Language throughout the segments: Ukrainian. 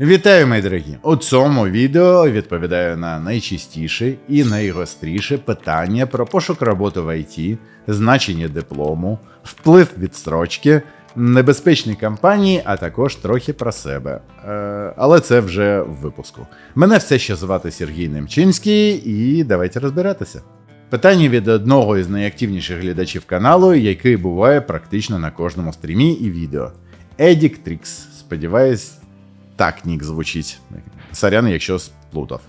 Вітаю, мої дорогі! У цьому відео відповідаю на найчастіше і найгостріше питання про пошук роботи в ІТ, значення диплому, вплив відстрочки, небезпечні кампанії, а також трохи про себе. Е, але це вже в випуску. Мене все ще звати Сергій Немчинський, і давайте розбиратися. Питання від одного із найактивніших глядачів каналу, який буває практично на кожному стрімі і відео. Едік Трікс. Сподіваюсь, так нік звучить. Сорян, якщо сплутав.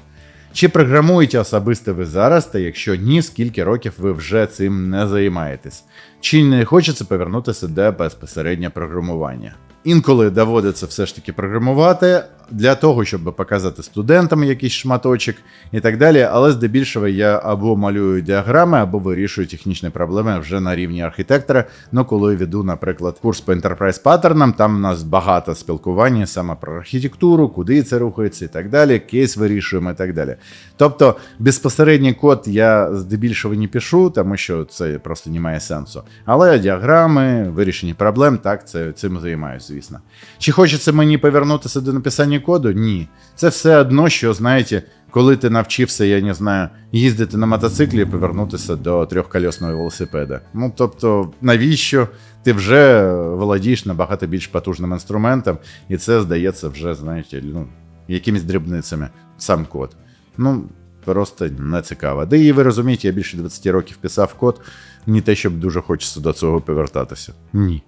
Чи програмуєте особисто ви зараз, та якщо ні, скільки років ви вже цим не займаєтесь? Чи не хочеться повернутися до безпосередньо програмування? Інколи доводиться все ж таки програмувати для того, щоб показати студентам якийсь шматочок і так далі. Але здебільшого я або малюю діаграми, або вирішую технічні проблеми вже на рівні архітектора. Ну, коли веду, наприклад, курс по enterprise паттернам, там у нас багато спілкування саме про архітектуру, куди це рухається і так далі. Кейс вирішуємо і так далі. Тобто безпосередній код я здебільшого не пишу, тому що це просто не має сенсу. Але діаграми, вирішення проблем, так, це цим займаюся, звісно. Чи хочеться мені повернутися до написання коду? Ні. Це все одно, що, знаєте, коли ти навчився, я не знаю, їздити на мотоциклі і повернутися до трьохкольосного велосипеда. Ну тобто, навіщо? Ти вже володієш набагато більш потужним інструментом, і це здається вже, знаєте, ну, якимись дрібницями, сам код. Ну, просто не цікаво. Да і ви розумієте, я більше 20 років писав код, не те, щоб дуже хочеться до цього повертатися. Ні.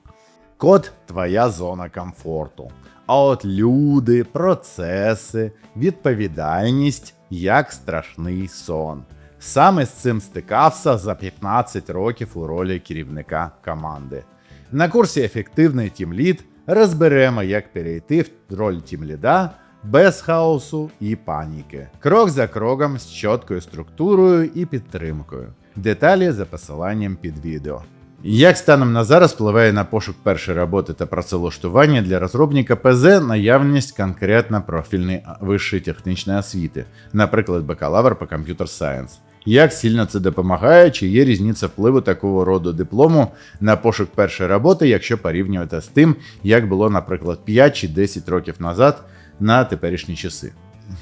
Код твоя зона комфорту. А от люди, процеси, відповідальність як страшний сон. Саме з цим стикався за 15 років у ролі керівника команди. На курсі Ефективний тімлід розберемо, як перейти в роль тімліда без хаосу і паніки. Крок за кроком з чіткою структурою і підтримкою. Деталі за посиланням під відео. Як станом на зараз впливає на пошук першої роботи та працевлаштування для розробника ПЗ наявність конкретно профільної вищої технічної освіти, наприклад, бакалавр по комп'ютер сайенс. Як сильно це допомагає, чи є різниця впливу такого роду диплому на пошук першої роботи, якщо порівнювати з тим, як було, наприклад, 5 чи 10 років назад на теперішні часи?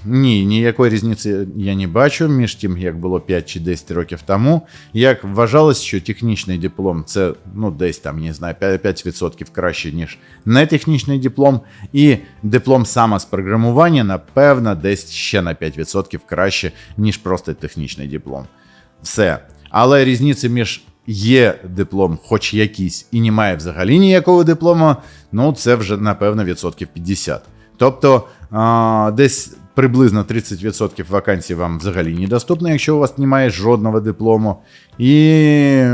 Ні, ніякої різниці я не бачу між тим, як було 5 чи 10 років тому. Як вважалось, що технічний диплом це ну десь там не знаю, 5% краще, ніж нетехнічний диплом, і диплом саме з програмування, напевно, десь ще на 5% краще, ніж просто технічний диплом. Все. Але різниці між є диплом, хоч якийсь, і немає взагалі ніякого диплому, ну це вже напевно відсотків 50. Тобто а, десь приблизно 30% вакансій вам взагалі недоступно, якщо у вас немає жодного диплому. І,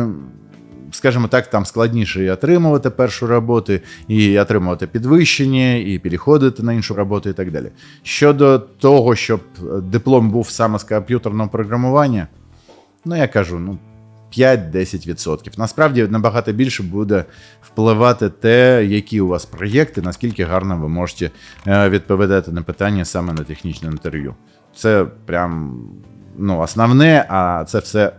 скажімо так, там складніше і отримувати першу роботу, і отримувати підвищення, і переходити на іншу роботу, і так далі. Щодо того, щоб диплом був саме з комп'ютерного програмування, ну я кажу, ну. 5-10%. Насправді набагато більше буде впливати те, які у вас проєкти, наскільки гарно ви можете е, відповідати на питання саме на технічне інтерв'ю. Це прям ну, основне, а це все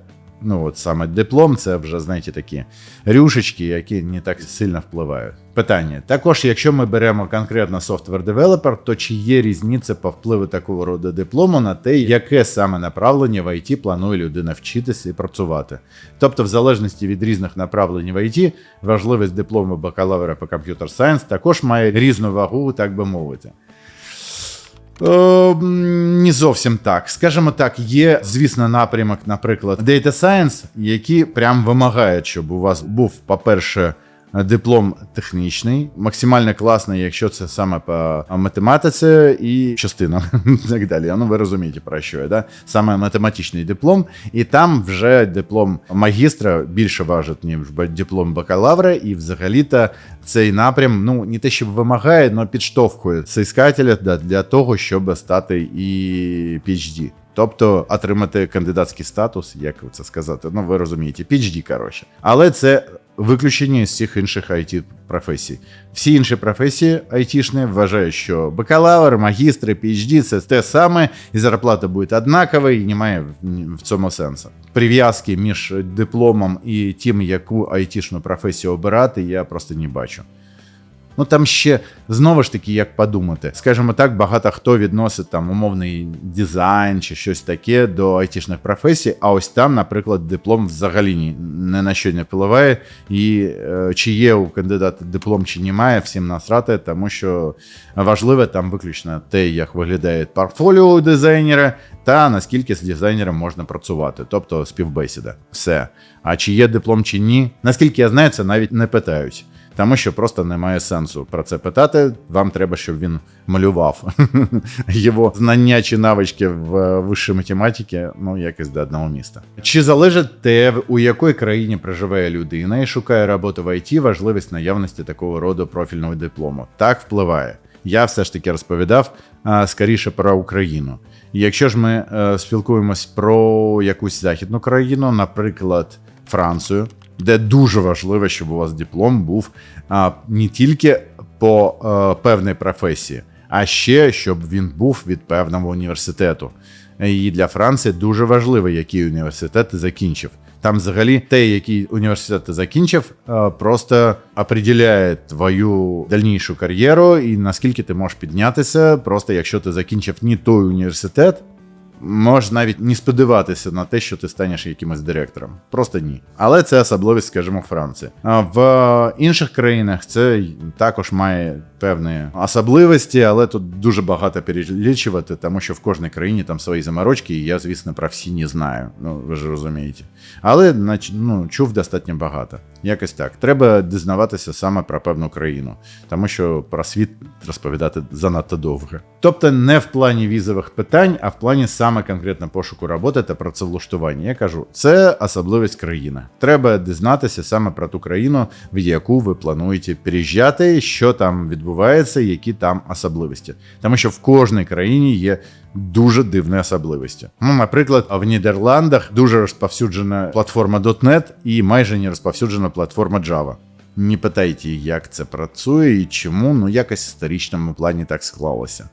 ну от саме диплом, це вже, знаєте, такі рюшечки, які не так сильно впливають. Питання. Також, якщо ми беремо конкретно software developer, то чи є різниця по впливу такого роду диплому на те, яке саме направлення в IT планує людина вчитися і працювати? Тобто, в залежності від різних направлень в IT, важливість диплому бакалавра по комп'ютер сайенс також має різну вагу, так би мовити. Е, не зовсім так. Скажімо так, є, звісно, напрямок, наприклад, Data Science, які прям вимагають, щоб у вас був, по-перше, диплом технічний, максимально класний, якщо це саме по математиці і частина так далі. Ну, ви розумієте, про що я, да? Саме математичний диплом, і там вже диплом магістра більше важить, ніж диплом бакалавра, і взагалі-то цей напрям ну не те, щоб вимагає, але підштовхує соіскателя для того, щоб стати і PhD. Тобто отримати кандидатський статус, як це сказати, ну ви розумієте, PhD, коротше. Але це виключення з цих інших it професій. Всі інші професії айтішні вважають, що бакалавр, магістри, PhD – це те саме, і зарплата буде однакова, і немає в цьому сенсу. Прив'язки між дипломом і тим, яку айтішну професію обирати, я просто не бачу. Ну там ще знову ж таки, як подумати, скажімо так, багато хто відносить там умовний дизайн чи щось таке до айтішних професій. А ось там, наприклад, диплом взагалі ні, не на що не впливає. І е, чи є у кандидата диплом, чи немає, всім насрати, тому що важливе там виключно те, як виглядає портфоліо дизайнера, та наскільки з дизайнером можна працювати, тобто співбесіда. Все. А чи є диплом, чи ні, наскільки я знаю, це навіть не питають. Тому що просто немає сенсу про це питати. Вам треба, щоб він малював його знання чи навички в вищій математиці, ну якось до одного міста. Чи залежить те, у якій країні проживає людина і шукає роботу в ІТ, важливість наявності такого роду профільного диплому? Так впливає. Я все ж таки розповідав а, скоріше про Україну. Якщо ж ми е, спілкуємось про якусь західну країну, наприклад, Францію, де дуже важливо, щоб у вас диплом був а, не тільки по е, певній професії, а ще щоб він був від певного університету. І для Франції дуже важливо, який університет ти закінчив. Там, взагалі, те, який університет ти закінчив, е, просто определяє твою дальнішу кар'єру і наскільки ти можеш піднятися. Просто якщо ти закінчив не той університет, можеш навіть не сподіватися на те, що ти станеш якимось директором. Просто ні. Але це особливість, скажімо, Франції. В інших країнах це також має певні особливості, але тут дуже багато перелічувати, тому що в кожній країні там свої заморочки, і я, звісно, про всі не знаю. Ну ви ж розумієте. Але ну, чув достатньо багато. Якось так. Треба дізнаватися саме про певну країну, тому що про світ розповідати занадто довго. Тобто не в плані візових питань, а в плані саме конкретно пошуку роботи та працевлаштування. Я кажу, це особливість країни. Треба дізнатися саме про ту країну, в яку ви плануєте переїжджати, що там відбувається, які там особливості. Тому що в кожній країні є дуже дивні особливості. Ну, наприклад, в Нідерландах дуже розповсюджена платформа .NET і майже не розповсюджена платформа Java. Не питайте, як це працює і чому, ну якось в історичному плані так склалося.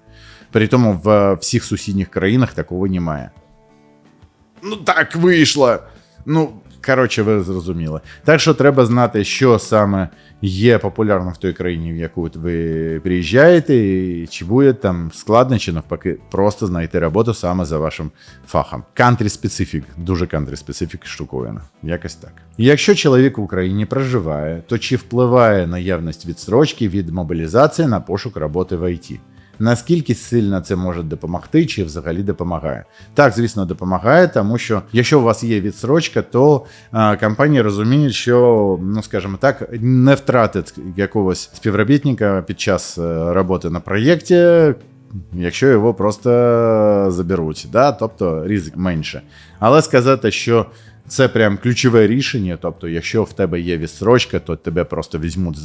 При тому в всіх сусідніх країнах такого немає. Ну так вийшло. Ну, коротше, ви зрозуміли. Так що треба знати, що саме є популярним в той країні, в яку ви приїжджаєте, і чи буде там складно, чи навпаки, просто знайти роботу саме за вашим фахом. Country specific, дуже country specific штуковина. Якось так. Якщо чоловік в Україні проживає, то чи впливає наявність відстрочки від мобілізації на пошук роботи в ІТ? Наскільки сильно це може допомогти, чи взагалі допомагає? Так, звісно, допомагає, тому що якщо у вас є відсрочка, то а, компанія розуміє, що, ну скажімо так, не втратить якогось співробітника під час е, роботи на проєкті. Якщо його просто заберуть, да? тобто ризик менше. Але сказати, що це прям ключове рішення. Тобто, якщо в тебе є відсрочка, то тебе просто візьмуть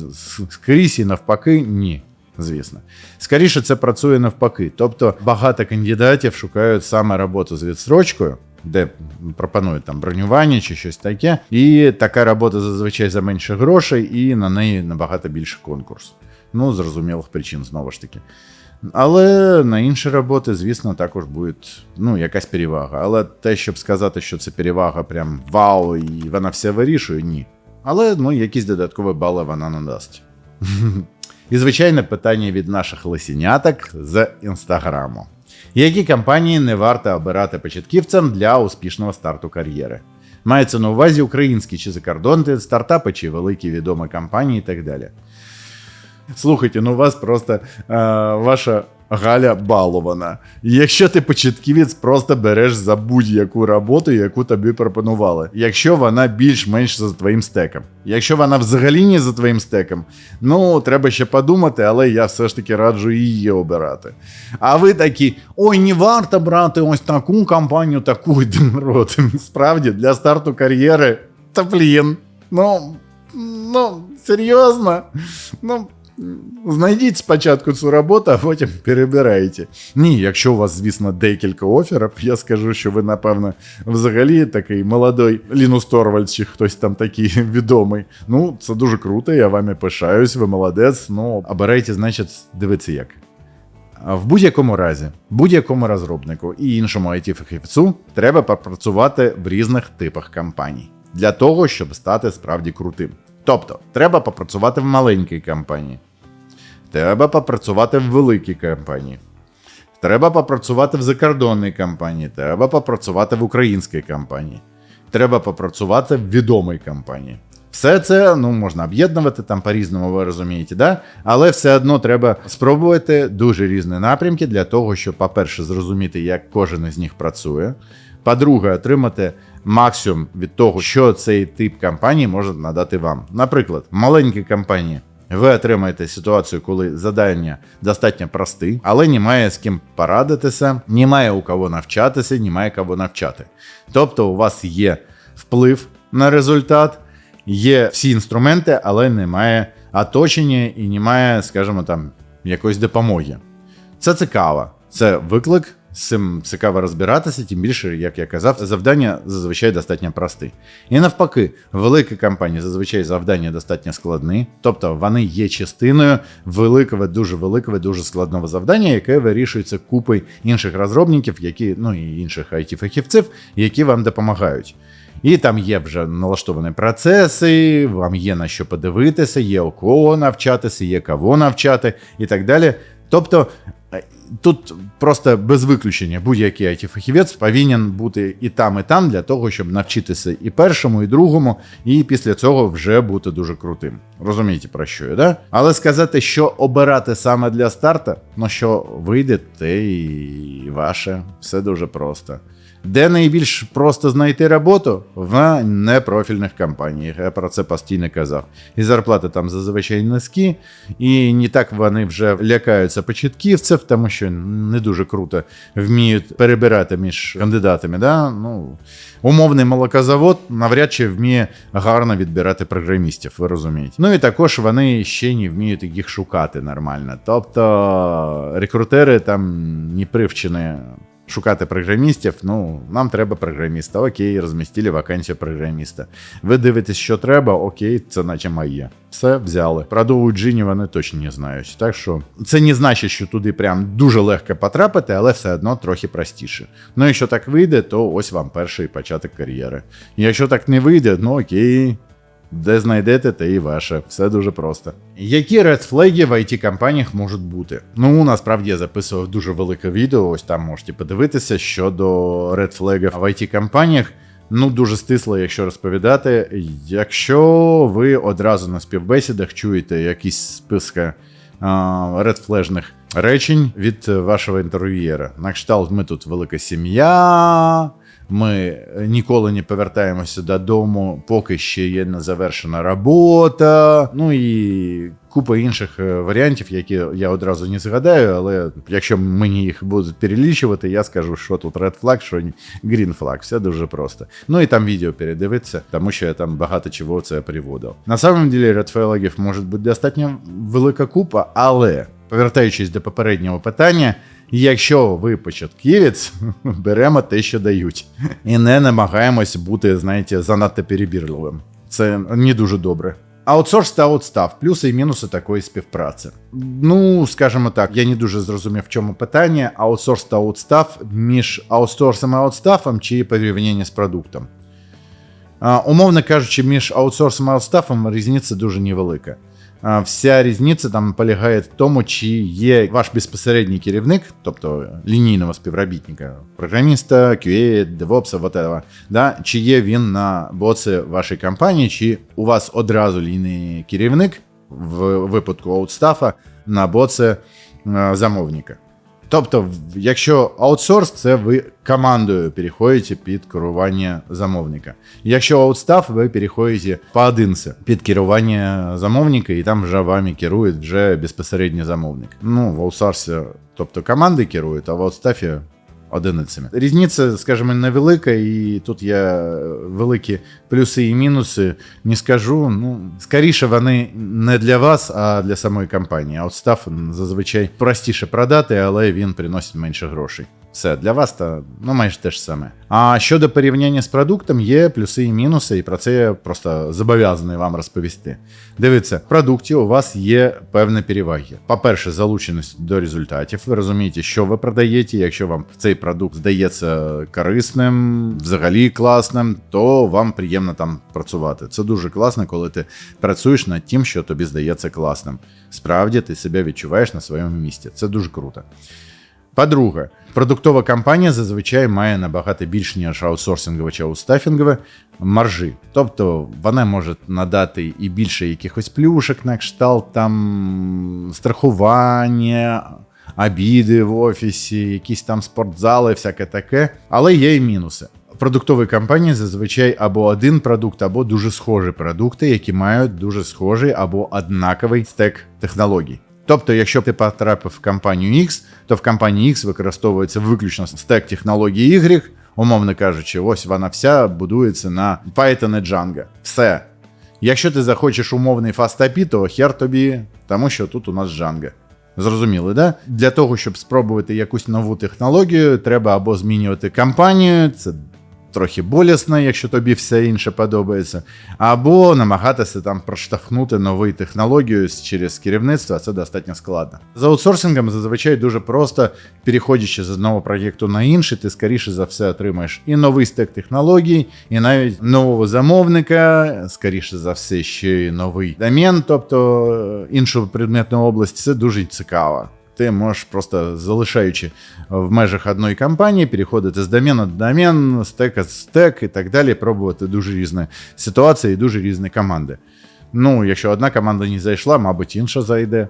скрізь і навпаки, ні звісно. Скоріше це працює навпаки. Тобто багато кандидатів шукають саме роботу з відстрочкою. Де пропонують там бронювання чи щось таке, і така робота зазвичай за менше грошей, і на неї набагато більше конкурс. Ну, зрозумілих причин, знову ж таки. Але на інші роботи, звісно, також буде ну, якась перевага. Але те, щоб сказати, що це перевага, прям вау, і вона все вирішує, ні. Але ну, якісь додаткові бали вона надасть. І звичайне питання від наших лисіняток з інстаграму. Які компанії не варто обирати початківцям для успішного старту кар'єри? Мається на увазі українські чи закордонні стартапи, чи великі відомі компанії і так далі. Слухайте, ну у вас просто е, ваша Галя балована. Якщо ти початківець, просто береш за будь-яку роботу, яку тобі пропонували. Якщо вона більш-менш за твоїм стеком. Якщо вона взагалі не за твоїм стеком, ну треба ще подумати, але я все ж таки раджу її обирати. А ви такі: ой, не варто брати ось таку компанію, таку рот. Справді, для старту кар'єри, та блін. Ну, ну, серйозно? Ну. Знайдіть спочатку цю роботу, а потім перебирайте. Ні, якщо у вас, звісно, декілька оферів, я скажу, що ви, напевно, взагалі такий молодой Лінус Торвальд чи хтось там такий відомий. Ну, це дуже круто, я вами пишаюсь, ви молодець. Ну, обирайте, значить, дивіться як. В будь-якому разі, будь-якому розробнику і іншому it фахівцю треба попрацювати в різних типах компаній для того, щоб стати справді крутим. Тобто, треба попрацювати в маленькій компанії. Треба попрацювати в великій компанії. Треба попрацювати в закордонній компанії, треба попрацювати в українській компанії, треба попрацювати в відомій компанії. Все це ну, можна об'єднувати там по-різному, ви розумієте, да? але все одно треба спробувати дуже різні напрямки для того, щоб, по-перше, зрозуміти, як кожен із них працює. По-друге, отримати максимум від того, що цей тип компанії може надати вам. Наприклад, маленькі компанії. Ви отримаєте ситуацію, коли завдання достатньо прості, але немає з ким порадитися, немає у кого навчатися, немає кого навчати. Тобто, у вас є вплив на результат, є всі інструменти, але немає оточення і немає, скажімо там, якоїсь допомоги. Це цікаво, це виклик. З цим цікаво розбиратися, тим більше, як я казав, завдання зазвичай достатньо прості. І навпаки, великі компанії зазвичай завдання достатньо складні, тобто вони є частиною великого, дуже великого, дуже складного завдання, яке вирішується купою інших розробників, які, ну і інших it фахівців які вам допомагають. І там є вже налаштовані процеси, вам є на що подивитися, є у кого навчатися, є кого навчати і так далі. Тобто е, тут просто без виключення будь-який it фахівець повинен бути і там, і там для того, щоб навчитися і першому, і другому, і після цього вже бути дуже крутим. Розумієте, про що я, да? Але сказати, що обирати саме для старта, ну що вийде, те і ваше. Все дуже просто. Де найбільш просто знайти роботу в непрофільних компаніях. Я про це постійно казав. І зарплати там зазвичай низькі, і не так вони вже лякаються початківців, тому що не дуже круто вміють перебирати між кандидатами. Да? Ну, Умовний молокозавод навряд чи вміє гарно відбирати програмістів, ви розумієте. Ну і також вони ще не вміють їх шукати нормально. Тобто рекрутери там не привчені шукати програмістів. Ну, нам треба програміста. Окей, розмістили вакансію програміста. Ви дивитесь, що треба, окей, це наче моє. Все взяли. Правда, джині вони точно не знають. Так що це не значить, що туди прям дуже легко потрапити, але все одно трохи простіше. Ну, якщо так вийде, то ось вам перший початок кар'єри. Якщо так не вийде, ну окей. Де знайдете, те і ваше. Все дуже просто. Які редфлеги в it компаніях можуть бути? Ну, насправді я записував дуже велике відео, ось там можете подивитися щодо редфлегів в it компаніях. Ну, дуже стисло, якщо розповідати. Якщо ви одразу на співбесідах чуєте якісь списки редфлежних речень від вашого інтерв'єра. На кшталт, ми тут велика сім'я. Ми ніколи не повертаємося додому, поки ще є не завершена робота. Ну і купа інших е, варіантів, які я одразу не згадаю. Але якщо мені їх будуть перелічувати, я скажу, що тут red flag, що green flag. Все дуже просто. Ну і там відео передивитися, тому що я там багато чого це приводив. На самом деле red flag може бути достатньо велика купа, але повертаючись до попереднього питання. Якщо ви початківець, беремо те, що дають, і не намагаємось бути, знаєте, занадто перебірливим. Це не дуже добре. Аутсорс та аутстав, плюси і мінуси такої співпраці. Ну, скажімо так, я не дуже зрозумів, в чому питання. Аутсорс та аутстав між аутсорсом і аутстафом чи порівняння з продуктом. А, умовно кажучи, між аутсорсом і аутстафом різниця дуже невелика. Вся різниця там полягає в тому, чи є ваш безпосередній керівник, тобто лінійного співробітника, програміста, QA, DevOps, whatever, да, чи є він на боці вашої компанії, чи у вас одразу лінійний керівник в випадку аутстафа на боці замовника. Тобто, якщо аутсорс, це ви командою переходите під керування замовника. Якщо аутстав, ви переходите поодинці під керування замовника, і там вже вами керує вже безпосередньо замовник. Ну, в аутсорсі, тобто команди керують, а в аутстафі одиницями. Різниця, скажімо, невелика, і тут є великі плюси і мінуси. Не скажу. Ну, скоріше, вони не для вас, а для самої компанії. Аутстаф зазвичай простіше продати, але він приносить менше грошей. Все, для вас та ну майже те ж саме. А щодо порівняння з продуктом, є плюси і мінуси, і про це я просто зобов'язаний вам розповісти. Дивіться, в продукті у вас є певні переваги. По-перше, залученість до результатів. Ви розумієте, що ви продаєте. Якщо вам цей продукт здається корисним, взагалі класним, то вам приємно там працювати. Це дуже класно, коли ти працюєш над тим, що тобі здається класним. Справді ти себе відчуваєш на своєму місці. Це дуже круто. По-друге, продуктова компанія зазвичай має набагато більш ніж аутсорсингове чи аутстафінгове маржі. Тобто вона може надати і більше якихось плюшок на кшталт там страхування, обіди в офісі, якісь там спортзали, всяке таке. Але є і мінуси. В продуктовій компанії зазвичай або один продукт, або дуже схожі продукти, які мають дуже схожий або однаковий стек технологій. Тобто, якщо ти потрапив в компанію X, то в компанії X використовується виключно стек технології Y, умовно кажучи, ось вона вся будується на Python і Django. Все. Якщо ти захочеш умовний FastAPI, то хер тобі, тому що тут у нас Django. Зрозуміли, да? Для того, щоб спробувати якусь нову технологію, треба або змінювати компанію, це трохи болісно, якщо тобі все інше подобається, або намагатися там проштовхнути нову технологію через керівництво, це достатньо складно. З аутсорсингом зазвичай дуже просто, переходячи з одного проєкту на інший, ти скоріше за все отримаєш і новий стек технологій, і навіть нового замовника, скоріше за все, ще й новий домен, тобто е, іншу предметну область. Це дуже цікаво. Ти можеш просто залишаючи в межах одної компанії, переходити з домена до домен, стека в стек і так далі, пробувати дуже різні ситуації і дуже різні команди. Ну, якщо одна команда не зайшла, мабуть, інша зайде.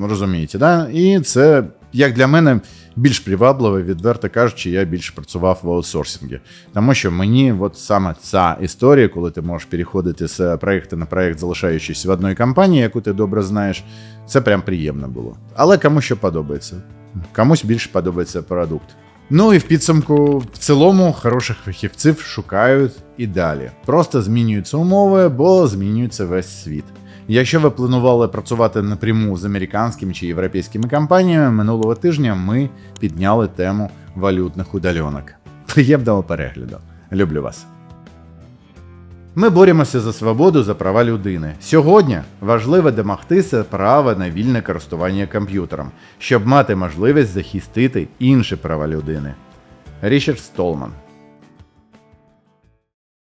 Розумієте, да? І це, як для мене, більш привабливо, відверто кажучи, я більше працював в аутсорсингі. Тому що мені от саме ця історія, коли ти можеш переходити з проєкту на проєкт, залишаючись в одній компанії, яку ти добре знаєш, це прям приємно було. Але кому що подобається. Комусь більше подобається продукт. Ну і в підсумку, в цілому, хороших фахівців шукають і далі. Просто змінюються умови, бо змінюється весь світ. Якщо ви планували працювати напряму з американськими чи європейськими компаніями, минулого тижня ми підняли тему валютних удальонок. Приємного перегляду. Люблю вас. Ми боремося за свободу, за права людини. Сьогодні важливо домогтися права на вільне користування комп'ютером, щоб мати можливість захистити інші права людини. Річард Столман